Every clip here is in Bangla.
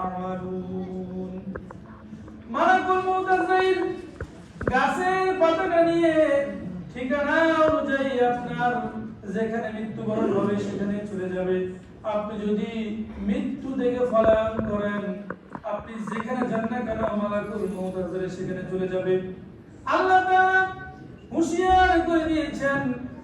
তা'মালুন মালাকুল মুতাসাইল গাছের পাতাটা নিয়ে ঠিকানা অনুযায়ী আপনার যেখানে মৃত্যুবরণ হবে সেখানে চলে যাবে। আপনি যদি মৃত্যু দেখে ফলায়ন করেন, আপনি যেখানে যান না কেন মালাকুল মুতাসাইল সেখানে চলে যাবে। আল্লাহ তাআলা হুঁশিয়ার করে দিয়েছেন,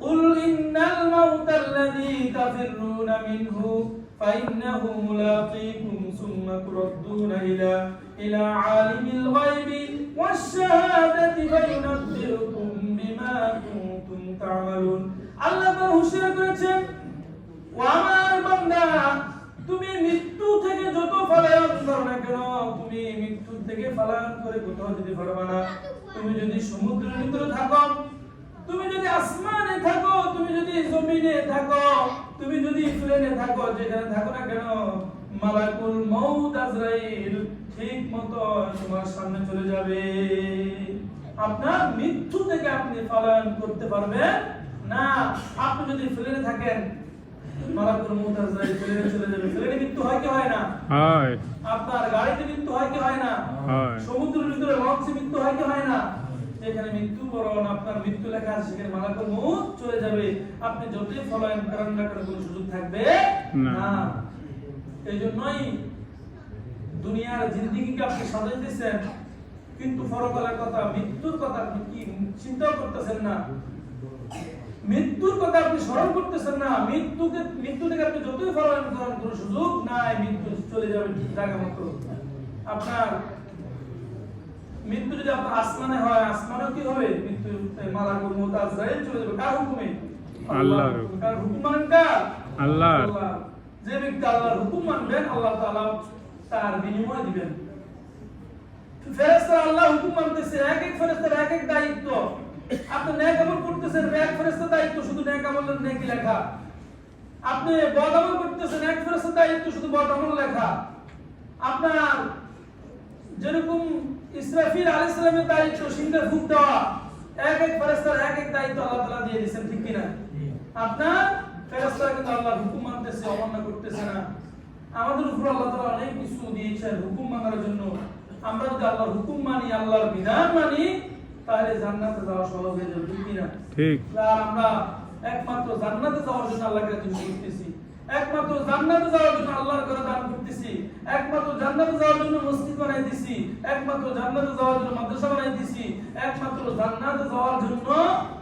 উল ইন্নাল মাউতাল্লাযী তাফিরুনা মিনহু। فإنه ملاقيكم ثم تردون إلى إلى عالم الغيب والشهادة فينبئكم بما كنتم تعملون আল্লাহ তাআলা হুঁশিয়ার করেছেন ও আমার বান্দা তুমি মৃত্যু থেকে যত পলায়ন করো না কেন তুমি মৃত্যু থেকে পলায়ন করে কোথাও যেতে পারবে না তুমি যদি সমুদ্রের ভিতরে থাকো তুমি যদি আসমানে থাকো তুমি যদি জমিনে থাকো তুমি যদি প্লেনে থাকো যেখানে থাকো না কেন মালাকুল মউত আজরাইল ঠিক মতো তোমার সামনে চলে যাবে। আপনার মৃত্যু থেকে আপনি পলায়ন করতে পারবেন না। আপনি যদি প্লেনে থাকেন মালাকুল মউত আজরাইল প্লেনে চলে যাবে। প্লেনে মৃত্যু হয় কি হয় না? হয়। আপনার গাড়িতে মৃত্যু হয় কি হয় না? হয়। সমুদ্রের ভিতরে লঞ্চে মৃত্যু হয় কি হয় না? যেখানে মৃত্যু বরণ আপনার মৃত্যু লেখা আছে সেখানে মালাকুল মউত চলে যাবে। আপনি যতই ফলায়ন করেন না কেন কোনো সুযোগ থাকবে না। না। এই জন্যই দুনিয়ার জিন্দিগিকে আপনি সাজাইতেছেন কিন্তু পরকালের কথা মৃত্যুর কথা আপনি কি চিন্তা করতেছেন না? মৃত্যুর কথা আপনি স্মরণ করতেছেন না। মৃত্যুকে মৃত্যু থেকে আপনি যতই ফলায়ন করেন কোনো সুযোগ নাই মৃত্যু চলে যাবে জায়গা মতো আপনার মৃত্যু যদি আপনার আসমানে হয় আসমানেও কি হবে? মৃত্যু মালাকুল মউত আজরাইল চলে যাবে। কার হুকুমে? আল্লাহর হুকুমে। কার হুকুম। মানেন কার? আল্লাহ। যে ব্যক্তি আল্লাহর হুকুম মানবেন আল্লাহ তাআলা তার বিনিময় দিবেন। ফেরেশতা আল্লাহ হুকুম মানতেছে এক এক ফেরেশতার এক এক দায়িত্ব। আপনি নেক আমল করতেছেন এক ফেরেশতার দায়িত্ব শুধু নেক আমলের নেকি লেখা। আপনি বদ আমল করতেছেন এক ফেরেশতার দায়িত্ব শুধু বদ আমল লেখা। আপনার যেরকম ইসরাফিল আলাইহিস সালামের দায়িত্ব সিংহের ফুক দেওয়া এক এক ফেরেশতার এক এক দায়িত্ব আল্লাহ তাআলা দিয়ে দিয়েছেন ঠিক কি না আপনার ফেরেশতারা কিন্তু আল্লাহর হুকুম মানতেছে অমান্য করতেছে না। আমাদের উপর আল্লাহ তাআলা অনেক কিছু দিয়েছেন হুকুম মানার জন্য। আমরা যদি আল্লাহর হুকুম মানি আল্লাহর বিধান মানি তাহলে জান্নাতে যাওয়া সহজ হয়ে যাবে ঠিক কি না ঠিক। আর আমরা একমাত্র জান্নাতে যাওয়ার জন্য আল্লাহর কাছে করতেছি। একমাত্র জান্নাতে যাওয়ার জন্য আল্লাহর করে দান করতেছি। একমাত্র জান্নাতে যাওয়ার জন্য মসজিদ বানাইতেছি একমাত্র জান্নাতে যাওয়ার জন্য মাদ্রাসা বানাইতেছি একমাত্র জান্নাতে যাওয়ার জন্য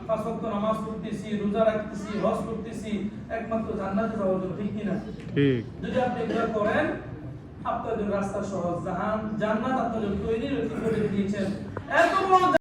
পাঁচ ওয়াক্ত নামাজ পড়তেছি রোজা রাখতেছি হজ করতেছি। একমাত্র জান্নাতে যাওয়ার জন্য ঠিক কিনা? ঠিক। যদি আপনি এগুলো করেন জন্য রাস্তা সহজ। জাহান জান্নাত জন্য তৈরি করে দিয়েছেন। এত বড়